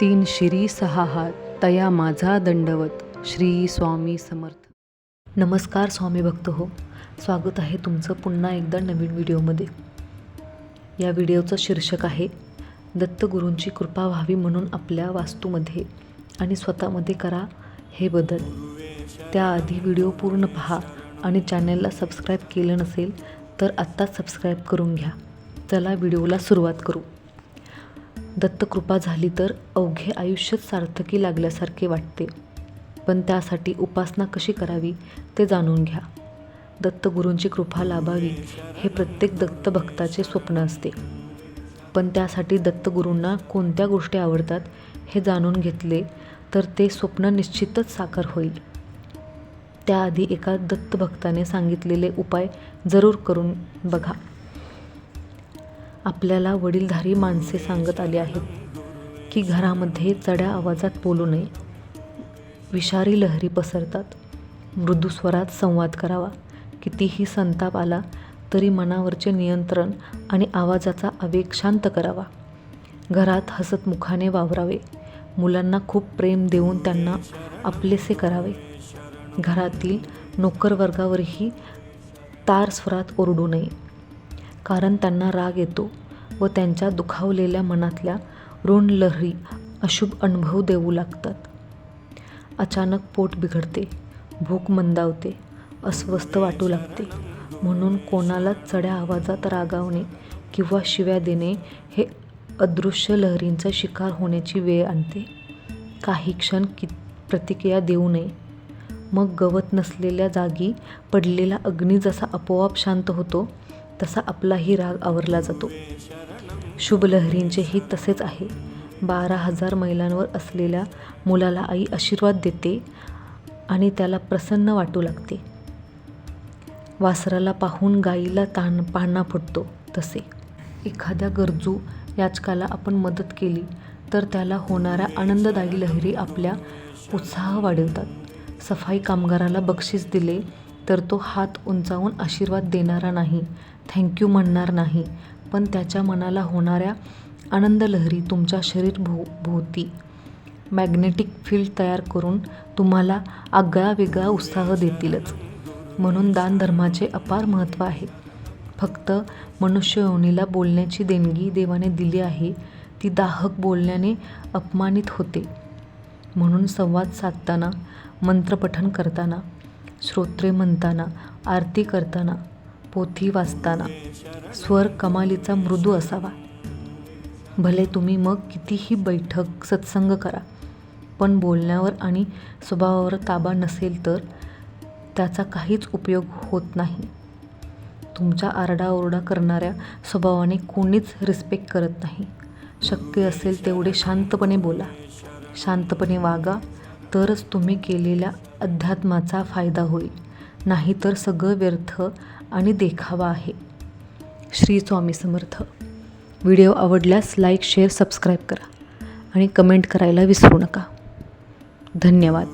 तीन शिरी सहा हात तया माझा दंडवत श्री स्वामी समर्थ. नमस्कार स्वामी भक्त हो स्वागत आहे तुमचं पुन्हा एकदा नवीन व्हिडिओमध्ये. या व्हिडिओचं शीर्षक आहे दत्तगुरूंची कृपा व्हावी म्हणून आपल्या वास्तूमध्ये आणि स्वतःमध्ये करा हे बदल. त्याआधी व्हिडिओ पूर्ण पहा आणि चॅनलला सबस्क्राईब केलं नसेल तर आत्ताच सबस्क्राईब करून घ्या. चला व्हिडिओला सुरुवात करू. दत्तकृपा झाली तर अवघे आयुष्यच सार्थकी लागल्यासारखे वाटते. पण त्यासाठी उपासना कशी करावी ते जाणून घ्या. दत्तगुरूंची कृपा लाभावी हे प्रत्येक दत्तभक्ताचे स्वप्न असते. पण त्यासाठी दत्तगुरूंना कोणत्या गोष्टी आवडतात हे जाणून घेतले तर ते स्वप्न निश्चितच साकार होईल. त्याआधी एका दत्तभक्ताने सांगितलेले उपाय जरूर करून बघा. आपल्याला वडीलधारी माणसे सांगत आली आहेत की घरामध्ये चढ्या आवाजात बोलू नये. विषारी लहरी पसरतात. मृदू स्वरात संवाद करावा. कितीही संताप आला तरी मनावरचे नियंत्रण आणि आवाजाचा आवेग शांत करावा. घरात हसतमुखाने वावरावे. मुलांना खूप प्रेम देऊन त्यांना आपलेसे करावे. घरातील नोकरवर्गावरही तार स्वरात ओरडू नये. कारण त्यांना राग येतो. व त्यांच्या दुखावलेल्या मनातल्या ऋण लहरी अशुभ अनुभव देऊ लागतात. अचानक पोट बिघडते भूक मंदावते अस्वस्थ वाटू लागते. म्हणून कोणाला चढ्या आवाजात रागावणे किंवा शिव्या देणे हे अदृश्य लहरींचा शिकार होण्याची वेळ आणते. काही क्षण कि प्रतिक्रिया देऊ नये. मग गवत नसलेल्या जागी पडलेला अग्नी जसा आपोआप शांत होतो तसा आपलाही राग आवरला जातो. शुभ लहरींचेही तसेच आहे. बारा हजार मैलांवर असलेल्या मुलाला आई आशीर्वाद देते आणि त्याला प्रसन्न वाटू लागते. वासराला पाहून गाईला ताण पाहणा फुटतो तसे. एखाद्या गरजू याचकाला आपण मदत केली तर त्याला होणाऱ्या आनंददायी लहरी आपल्या उत्साह वाढवतात. सफाई कामगाराला बक्षीस दिले तर तो हात उंचावून आशीर्वाद देणारा नाही थँक्यू म्हणणार नाही. पण त्याच्या मनाला होणाऱ्या आनंद लहरी तुमच्या शरीर भो भोवती. मॅग्नेटिक फील्ड तयार करून तुम्हाला आगळा वेगळा उत्साह देतीलच. म्हणून दानधर्माचे अपार महत्त्व आहे. फक्त मनुष्य योनीला बोलण्याची देणगी देवाने दिली आहे ती दाहक बोलण्याने अपमानित होते. म्हणून संवाद साधताना मंत्रपठण करताना श्रोत्रे म्हणताना आरती करताना पोथी वाचताना स्वर कमालीचा मृदू असावा. भले तुम्ही मग कितीही बैठक सत्संग करा पण बोलण्यावर आणि स्वभावावर ताबा नसेल तर त्याचा काहीच उपयोग होत नाही. तुमच्या आरडाओरडा करणाऱ्या स्वभावाने कोणीच रिस्पेक्ट करत नाही. शक्य असेल तेवढे शांतपणे बोला. शांतपणे वागा तरच तुम्ही केलेल्या अध्यात्माचा फायदा होईल. नाहीतर सगळं व्यर्थ आणि देखावा आहे. श्री स्वामी समर्थ. व्हिडिओ आवडल्यास लाईक शेअर सबस्क्राईब करा आणि कमेंट करायला विसरू नका. धन्यवाद.